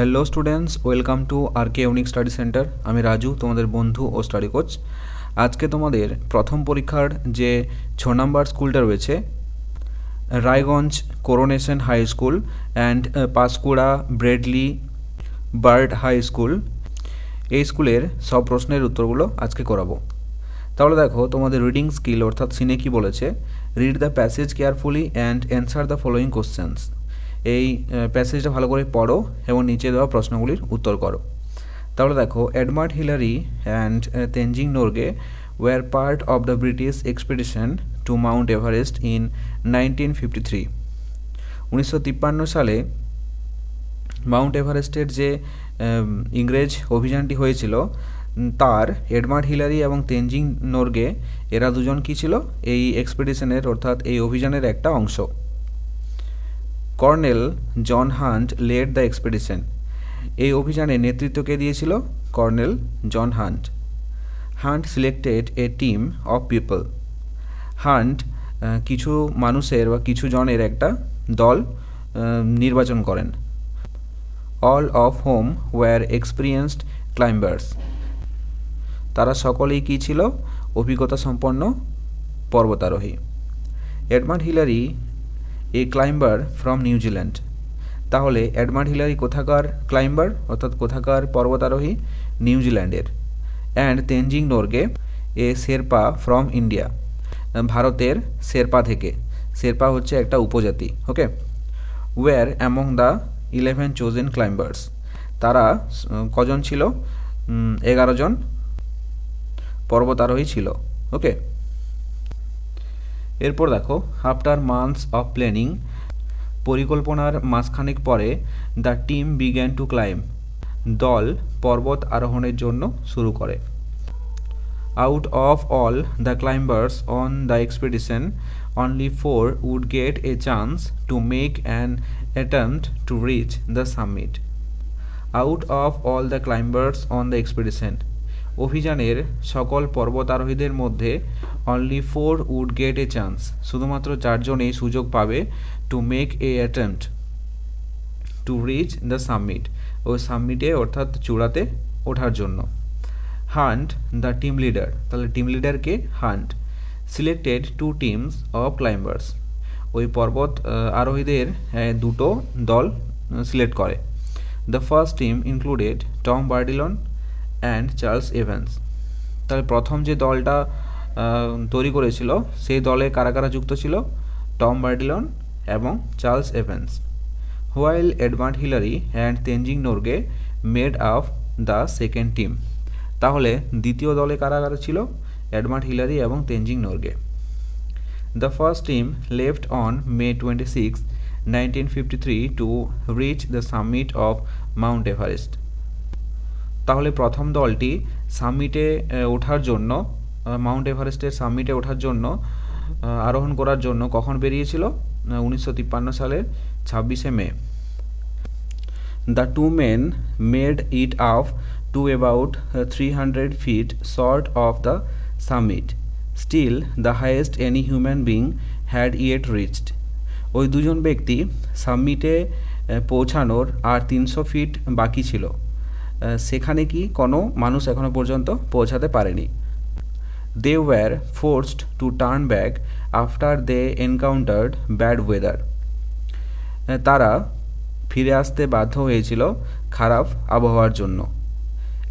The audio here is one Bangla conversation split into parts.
Hello students welcome to R K unique study centre আমি রাজু, তোমাদের বন্ধু ও স্টাডি কোচ আজকে তোমাদের প্রথম পরীক্ষার যে ছ নম্বর স্কুলটা রয়েছে, Raiganj coronation high school and Panskura Bradley Birt high school এই স্কুলের সব প্রশ্নের উত্তরগুলো আজকে করাবো। তাহলে দেখো, তোমাদের রিডিং স্কিল অর্থাৎ সিনে কি বলেছে read the passage carefully and answer the following questions এই প্যাসেজটা ভালো করে পড়ো এবং নিচে দেওয়া প্রশ্নগুলির উত্তর করো। তাহলে দেখো Edmund Hillary and Tenzing Norgay were part of the British expedition to Mount Everest in nineteen fifty three উনিশশো তিপ্পান্ন সালে মাউন্ট এভারেস্টের যে ইংরেজ অভিযানটি হয়েছিল তার এডমার্ড হিলারি এবং তেনজিং নোরগে এরা দুজন কী ছিল? এই এক্সপিডিশনের অর্থাৎ এই অভিযানের একটা অংশ। Colonel John Hunt led the expedition. এই অভিযানে নেতৃত্ব কে দিয়েছিল? Colonel John Hunt. Hunt selected a team of people. Hunt কিছু মানুষের বা কিছু জনের একটা দল নির্বাচন করেন। All of whom were experienced climbers. তারা সকলেই কী ছিল? অভিজ্ঞতা সম্পন্ন পর্বতারোহী। Edmund Hillary a climber from New Zealand তাহলে এডমান্ড হিলারি কোথাকার ক্লাইম্বার অর্থাৎ কোথাকার পর্বতারোহী? নিউজিল্যান্ডের and Tenzing Norgay a Sherpa from India ভারতের শেরপা থেকে। শেরপা হচ্ছে একটা উপজাতি okay were among the eleven chosen climbers তারা কজন ছিল? এগারো জন পর্বতারোহী ছিল ওকে এরপর দেখো আফটার মান্থস অফ প্ল্যানিং পরিকল্পনার মাসখানেক পরে the team began to climb দল পর্বত আরোহণের জন্য শুরু করে। Out of all the climbers on the expedition only four would get a chance to make an attempt to reach the summit out of all the climbers on the expedition অভিযানের সকল পর্বতারোহীদের মধ্যে only four would get a chance শুধুমাত্র চারজনই সুযোগ পাবে to make a attempt to reach the summit ওই সামিটে অর্থাৎ চূড়াতে ওঠার জন্য। হান্ট দ্য টিম লিডার তাহলে team লিডারকে Hunt selected two teams of climbers ওই পর্বত আরোহীদের দুটো দল সিলেক্ট করে। The first team included Tom Bourdillon and Charles Evans তাহলে প্রথম যে দলটা তৈরি করেছিল, সেই দলে কারা কারা যুক্ত ছিল? টম বার্ডিলন এবং Charles Evans. While Edmund Hillary and Tenzing Norgay made up the second team তাহলে দ্বিতীয় দলে কারা কারা ছিল? এডমান্ড হিলারি এবং Tenzing Norgay. The first team left on May twenty six nineteen fifty three to reach the summit of Mount Everest তাহলে প্রথম দলটি সামিটে ওঠার জন্য মাউন্ট এভারেস্টের সামিটে ওঠার জন্য আরোহণ করার জন্য কখন বেরিয়েছিল? উনিশশো তিপ্পান্ন সালের ছাব্বিশে May. The two men made it up to about uh, 300 feet short of the summit, still the highest any human being had yet reached. ওই দুজন ব্যক্তি সামিটে পৌঁছানোর আর তিনশো ফিট বাকি ছিল। সেখানে কি কোনো মানুষ এখনও পর্যন্ত পৌঁছাতে পারেনি। They were forced to turn back after they encountered bad weather তারা ফিরে আসতে বাধ্য হয়েছিল খারাপ আবহাওয়ার জন্য।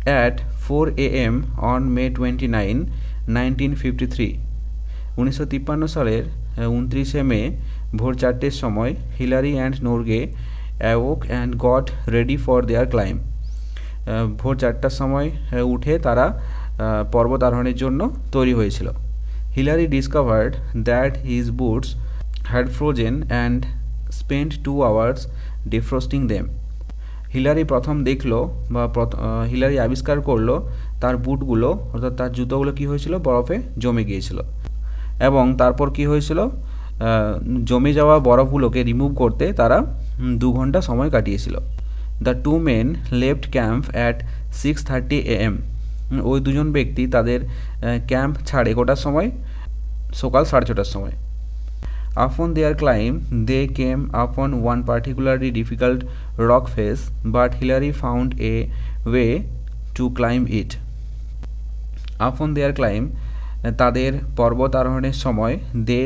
At four A M on May twenty nine nineteen fifty three উনিশশো তিপ্পান্ন সালের উনত্রিশে মে, ভোর চারটের সময় Hillary and Norgay awoke and got ready for their climb. ভোর চারটার সময় উঠে তারা পর্বত আরোহণের জন্য তৈরি হয়েছিল। Hillary discovered that his boots had frozen and spend two hours defrosting them Hillary প্রথম দেখল বা হিলারি আবিষ্কার করল তার বুটগুলো, অর্থাৎ তার জুতোগুলো কী হয়েছিল? বরফে জমে গিয়েছিল। এবং তারপর কি হয়েছিল? জমে যাওয়া বরফগুলোকে রিমুভ করতে তারা দু ঘণ্টা সময় কাটিয়েছিল। The two men left camp at six thirty AM ওই দুজন ব্যক্তি তাদের ক্যাম্প ছাড়ে কটার সময়? সকাল সাড়ে ছটার সময়। Upon their climb they came upon one particularly difficult rock face but Hillary found a way to climb it upon their climb তাদের পর্বত আরোহণের সময় they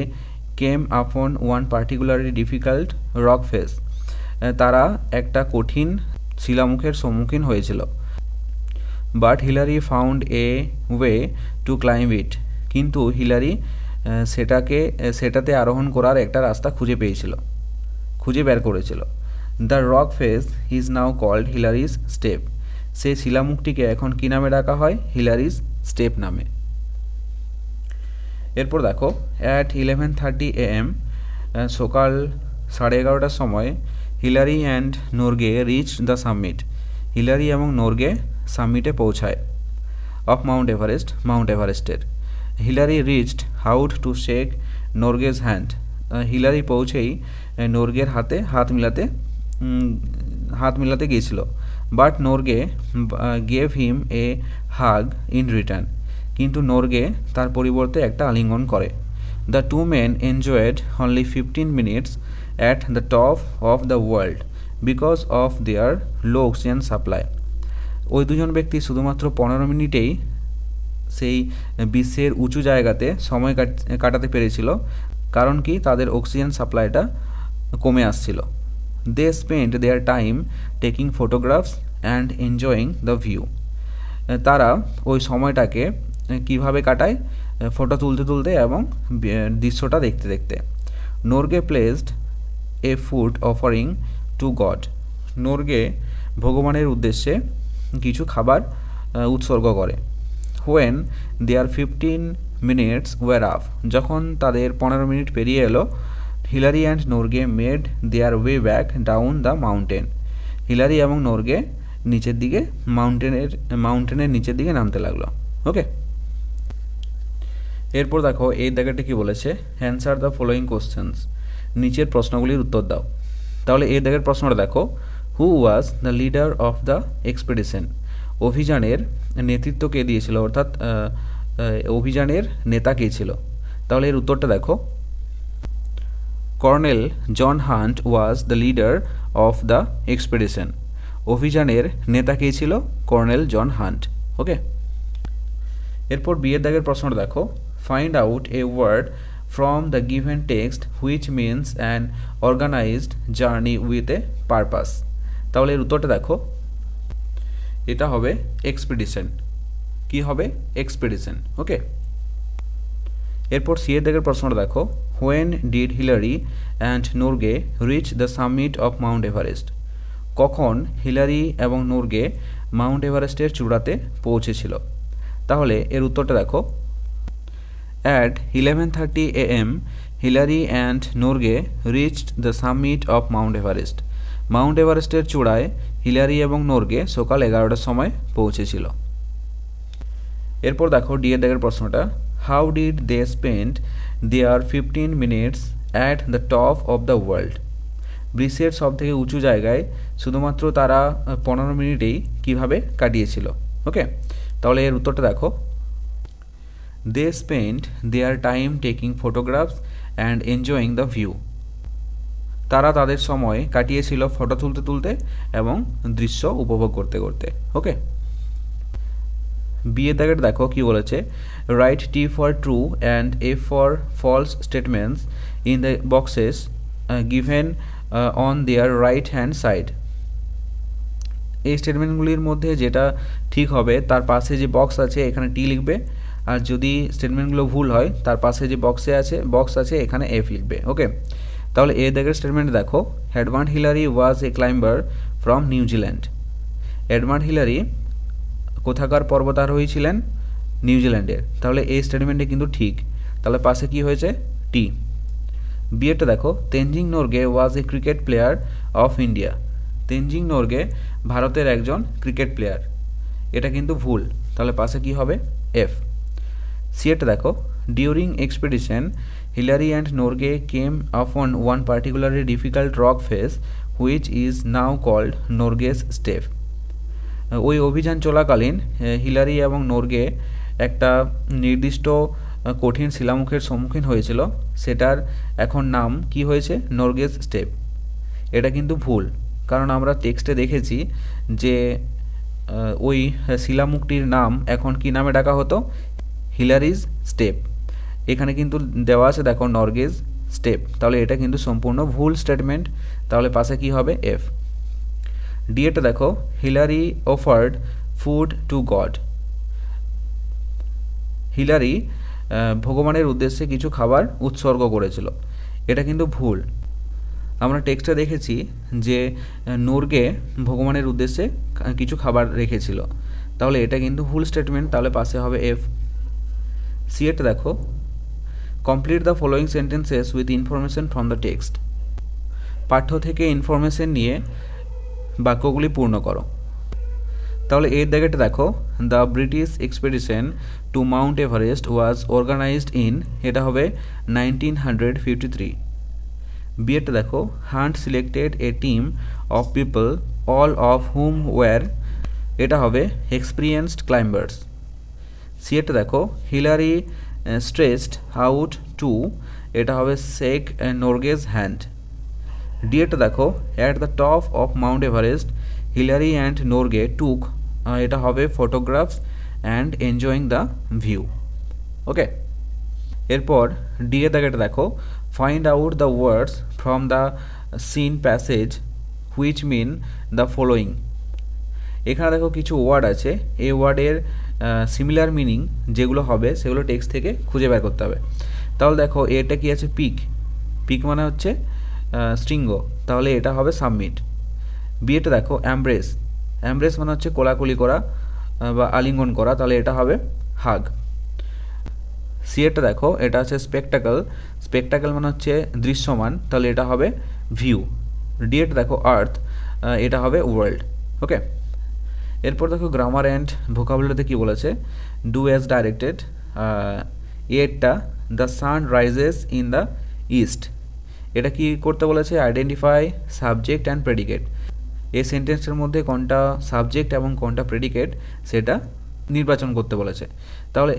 came upon one particularly difficult rock face তারা একটা কঠিন শিলামুখের সম্মুখীন হয়েছিল। But Hillary found a way to climb it কিন্তু হিলারি সেটাকে সেটাতে আরোহণ করার একটা রাস্তা খুঁজে পেয়েছিল। খুঁজে বের করেছিল। The rock face is now called Hillary's step সেই শিলামুখটিকে এখন কী নামে ডাকা হয়? হিলারিজ স্টেপ নামে। এরপর দেখো at eleven thirty A M সকাল সাড়ে এগারোটার সময় Hillary and Norgay reach the summit. Hillary এবং নোরগে সামিটে পৌঁছায়। অফ মাউন্ট এভারেস্ট, মাউন্ট এভারেস্টের। Hillary reached out to shake Norgay's hand. Hillary পৌঁছেই নোরগের হাতে হাত মিলাতে হাত মিলাতে গিয়েছিল। But Norgay gave him a hug in return. কিন্তু নোরগে তার পরিবর্তে একটা আলিঙ্গন করে। The two men enjoyed only fifteen minutes at the top of the world because of their low oxygen supply ওই দুজন ব্যক্তি শুধুমাত্র পনেরো মিনিটেই সেই বিশ্বের উঁচু জায়গাতে সময় কাটাতে পেরেছিল, কারণ কি তাদের অক্সিজেন সাপ্লাইটা কমে আসছিল। They spend their time taking photographs and enjoying the view তারা ওই সময়টাকে কীভাবে কাটায় ফটো তুলতে তুলতে এবং দৃশ্যটা দেখতে দেখতে। Norgay placed a food offering to god Norgay ভগবানের উদ্দেশ্যে কিছু খাবার উৎসর্গ করে। When their fifteen minutes were up যখন তাদের পনেরো মিনিট পেরিয়ে এলো, Hillary and Norgay made their way back down the mountain Hillary এবং নোরগে নিচের দিকে মাউন্টেনের মাউন্টেনের নিচের দিকে নামতে লাগল। ওকে এরপর দেখো, এই দাগেটা কি বলেছে? অ্যান্সার দ্য ফলোয়িং কোশ্চেন্স নিচের প্রশ্নগুলির উত্তর দাও। তাহলে এই দাগের প্রশ্নটা দেখো। Who was the leader of the expedition অভিযানের নেতৃত্ব কে দিয়েছিল? অর্থাৎ অভিযানের নেতা কে ছিল? তাহলে এর উত্তরটা দেখো। Colonel John Hunt was the leader of the expedition. অভিযানের নেতা কে ছিল? Colonel John Hunt. ওকে? এরপর বিয়ের দাগের প্রশ্নটা দেখো। Find out a word from the given text which means an organised journey with a purpose তাহলে এর উত্তরটা দেখো। এটা হবে এক্সপিডিশন কি হবে? এক্সপিডিশন ওকে এরপর সি এর দাগের প্রশ্নটা দেখো। When did Hillary and Norgay reach the summit of Mount Everest কখন হিলারি এবং নোরগে মাউন্ট এভারেস্টের চূড়াতে পৌঁছেছিল? তাহলে এর উত্তরটা দেখো। Thirty A M Hillary and Norgay reached the summit of Mount Everest Mount এভারেস্টের চূড়ায় হিলারি এবং নোরগে সকাল এগারোটার সময় পৌঁছেছিল। এরপর দেখো ডি এর দাগের প্রশ্নটা। How did they spend their fifteen minutes at the top of the world বিশ্বের সব থেকে উঁচু জায়গায় শুধুমাত্র তারা পনেরো মিনিটেই কীভাবে কাটিয়েছিল? ওকে তাহলে এর উত্তরটা দেখো। They spend their time taking photographs and enjoying the view তারা তাদের সময় কাটিয়েছিল ফটো তুলতে তুলতে এবং দৃশ্য উপভোগ করতে করতে ওকে বিয়ে দাগের দেখো কি বলেছে write T for true and F for false statements in the boxes given on their right hand side এই স্টেটমেন্টগুলির মধ্যে যেটা ঠিক হবে, তার পাশে যে বক্স আছে, এখানে টি লিখবে। আর যদি স্টেটমেন্টগুলো ভুল হয়, তার পাশে যে বক্সে আছে বক্স আছে, এখানে এফ লিখবে ওকে তাহলে এ দাগের স্টেটমেন্ট দেখো Edmund Hillary was a climber from New Zealand Edmund Hillary কোথাকার পর্বতারোহী ছিলেন? নিউজিল্যান্ডের তাহলে এই স্টেটমেন্টে কিন্তু ঠিক। তাহলে পাশে কি হয়েছে? টি বিয়েটা দেখো Tenzing Norgay was a cricket player of India Tenzing Norgay ভারতের একজন ক্রিকেট প্লেয়ার এটা কিন্তু ভুল। তাহলে পাশে কি হবে? এফ সিয়েটা দেখো। During expedition Hillary and Norgay came on one particularly difficult rock face which is now called Norgay's step ওই অভিযান চলাকালীন হিলারি এবং নোরগে একটা নির্দিষ্ট কঠিন শিলামুখের সম্মুখীন হয়েছিল। সেটার এখন নাম কি হয়েছে? নর্গেজ স্টেপ এটা কিন্তু ভুল, কারণ আমরা টেক্সটে দেখেছি যে ওই শিলামুখটির নাম এখন কি নামে ডাকা হতো? হিলারিজ স্টেপ এখানে কিন্তু দেওয়া আছে, দেখো নর্গেজ স্টেপ তাহলে এটা কিন্তু সম্পূর্ণ ভুল স্টেটমেন্ট তাহলে পাশে কি হবে? এফ ডিএটা দেখো Hillary offered food to god Hillary ভগবানের উদ্দেশ্যে কিছু খাবার উৎসর্গ করেছিল। এটা কিন্তু ভুল। আমরা টেক্সটে দেখেছি যে নূরগে ভগবানের উদ্দেশ্যে কিছু খাবার রেখেছিল। তাহলে এটা কিন্তু ভুল স্টেটমেন্ট তাহলে পাশে হবে এফ সি এটা দেখো। Complete the following sentences with information from the text পাঠ্য থেকে ইনফরমেশন নিয়ে বাক্যগুলি পূর্ণ করো। তাহলে এর জায়গাটা দেখো। The British expedition to Mount Everest was organised in এটা হবে নাইনটিন হান্ড্রেড ফিফটি থ্রি বিয়েটা দেখো। Hunt selected a team of people all of whom were এটা হবে এক্সপিরিয়েন্সড ক্লাইম্বার্স সিএটা দেখো হিলারি স্ট্রেসড আউট টু এটা হবে সেক নোরগেজ হ্যান্ড ডিএটা দেখো at the top of Mount Everest Hillary and Norgay took এটা হবে photographs and enjoying the view okay এরপর ডিএ এটা দেখো find out the words from the seen passage which mean the following এখানে দেখো কিছু ওয়ার্ড আছে, এই ওয়ার্ডের সিমিলার মিনিং যেগুলো হবে, সেগুলো টেক্সট থেকে খুঁজে বের করতে হবে। তাহলে দেখো, এটা কি আছে? পিক পিক মানে হচ্ছে শৃঙ্গ। তাহলে এটা হবে সাবমিট বিয়েটা দেখো অ্যাম্ব্রেস অ্যাম্ব্রেস মানে হচ্ছে কোলাকুলি করা বা আলিঙ্গন করা। তাহলে এটা হবে হাগ সিএটা দেখো, এটা আছে স্পেকটাকল স্পেকটাকল মানে হচ্ছে দৃশ্যমান। তাহলে এটা হবে ভিউ ডিএটা দেখো আর্থ এটা হবে ওয়ার্ল্ড ওকে এরপর দেখো গ্রামার অ্যান্ড ভোকাবুলারিতে কী বলেছে? Do as directed এরটা the sun rises in the east এটা কি করতে বলেছে? আইডেন্টিফাই সাবজেক্ট অ্যান্ড প্রেডিকেট এই সেন্টেন্সের মধ্যে কোনটা সাবজেক্ট এবং কোনটা প্রেডিকেট সেটা নির্বাচন করতে বলেছে। তাহলে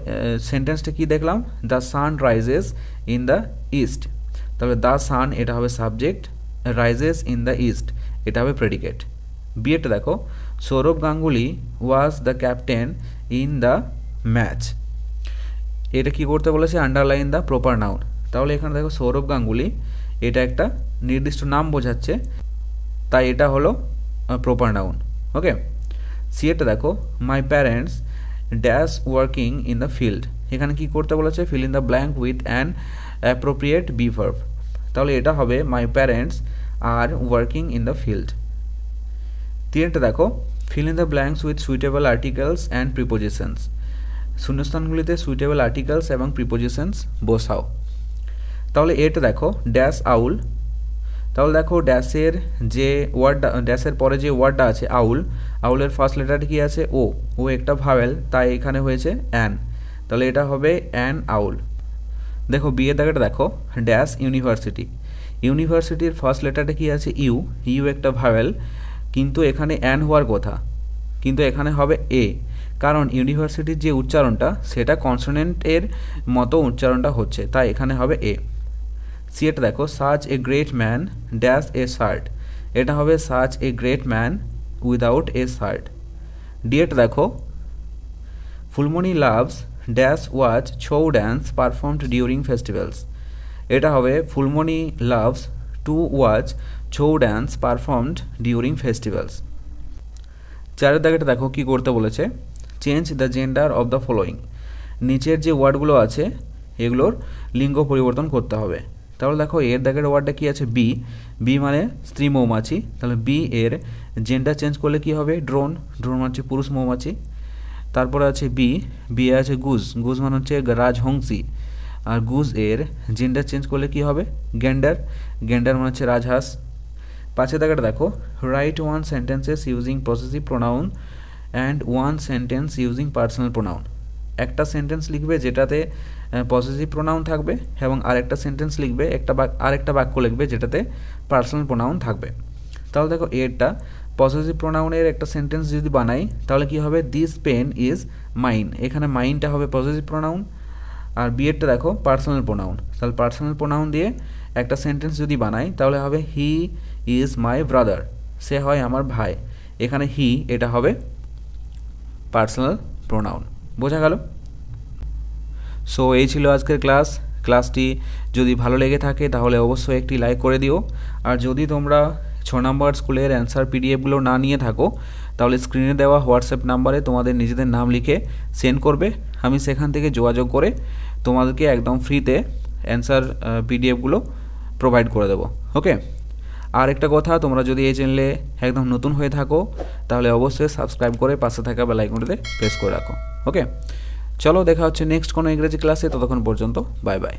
সেন্টেন্সটা কি দেখলাম? The sun rises in the east তাহলে দ্য সান এটা হবে subject rises in the east এটা হবে প্রেডিকেট বিয়েটা দেখো। Sourav Ganguly was the captain in the match এটা কি করতে বলেছে? আন্ডারলাইন দ্য প্রপার নাউন তাহলে এখানে দেখো সৌরভ গাঙ্গুলি, এটা একটা নির্দিষ্ট নাম বোঝাচ্ছে, তাই এটা হলো প্রপার নাউন ওকে সি এটা দেখো my parents dash working in the field এখানে কি করতে বলেছে? Fill in the blank with an appropriate be verb তাহলে এটা হবে my parents are working in the field তিনটা দেখো fill in the blanks with suitable articles and prepositions শূন্যস্থানগুলিতে suitable articles এবং প্রিপোজিশনস বসাও। তাহলে এটা দেখো ড্যাশ আউল। তাহলে দেখো ড্যাশের যে ওয়ার্ডটা ড্যাশের পরে যে ওয়ার্ডটা আছে, আউল, আউলের ফার্স্ট লেটারটি কি আছে? ও ও একটা ভাওয়েল তাই এখানে হয়েছে অ্যান তাহলে এটা হবে অ্যান আউল। দেখো বিয়ের দাগাটা দেখো ড্যাশ ইউনিভার্সিটি ইউনিভার্সিটির ফার্স্ট লেটারটা কি আছে? ইউ ইউ একটা ভাওয়েল কিন্তু এখানে অ্যান হওয়ার কথা। কিন্তু এখানে হবে এ কারণ ইউনিভার্সিটির যে উচ্চারণটা, সেটা কনসোনেন্টের মতো উচ্চারণটা হচ্ছে, তাই এখানে হবে এ সি এটা দেখো such a great man dash a shirt এটা হবে such a great man without a shirt D এটা দেখো, Phulmoni loves dash watch Chhau dance performed during festivals এটা হবে, Phulmoni loves to watch Chhau dance performed during festivals চারের দাগেটা দেখো কি করতে বলেছে। Change the gender of the following নিচের যে ওয়ার্ডগুলো আছে, এগুলোর লিঙ্গ পরিবর্তন করতে হবে। তাহলে দেখো, এর দাগের ওয়ার্ডটা কি আছে? বি বি মানে স্ত্রী মৌমাছি। তাহলে বি এর জেন্ডার চেঞ্জ করলে কি হবে? ড্রোন ড্রোন মানে হচ্ছে পুরুষ মৌমাছি। তারপরে আছে বি বি আছে গুজ গুজ মানে হচ্ছে রাজহংসী। আর গুজ এর জেন্ডার চেঞ্জ করলে কি হবে? গ্যান্ডার গ্যান্ডার মানে হচ্ছে রাজহাঁস। পাঁচে দাগাটা দেখো write one sentences using possessive pronoun and one sentence using personal pronoun একটা সেন্টেন্স লিখবে যেটাতে পসেসিভ প্রোনাউন থাকবে এবং আরেকটা সেন্টেন্স লিখবে, একটা আরেকটা বাক্য লিখবে যেটাতে পার্সোনাল প্রোনাউন থাকবে। তাহলে দেখো, এরটা পসেসিভ প্রোনাউনের একটা সেন্টেন্স যদি বানাই, তাহলে কি হবে? দিস পেন ইজ মাইন এখানে মাইনটা হবে পসেসিভ প্রোনাউন আর বিয়েরটা দেখো পার্সোনাল প্রোনাউন তাহলে পার্সোনাল প্রোনাউন দিয়ে একটা সেন্টেন্স যদি বানাই, তাহলে হবে হি ইজ মাই ব্রাদার সে হয় আমার ভাই। এখানে হি এটা হবে পার্সোনাল প্রোনাউন বোঝা গেল? সো এই ছিল আজকের ক্লাস ক্লাসটি যদি ভালো লেগে থাকে, তাহলে অবশ্যই একটি লাইক করে দিও। আর যদি তোমরা ছ নম্বর স্কুলের অ্যান্সার পিডিএফগুলো না নিয়ে থাকো, তাহলে স্ক্রিনে দেওয়া হোয়াটসঅ্যাপ নাম্বারে তোমাদের নিজেদের নাম লিখে সেন্ড করবে। আমি সেখান থেকে যোগাযোগ করে তোমাদেরকে একদম ফ্রিতে অ্যান্সার পিডিএফগুলো প্রোভাইড করে দেবো। ওকে আর একটা কথা, তোমরা যদি এই চ্যানেলে একদম নতুন হয়ে থাকো, তাহলে অবশ্যই সাবস্ক্রাইব করে পাশে থাকা বেলাইকনটিতে প্রেস করে রাখো। ওকে চলো, দেখা হচ্ছে নেক্সট কোনো ইংরেজি ক্লাসে ততক্ষণ পর্যন্ত বাই বাই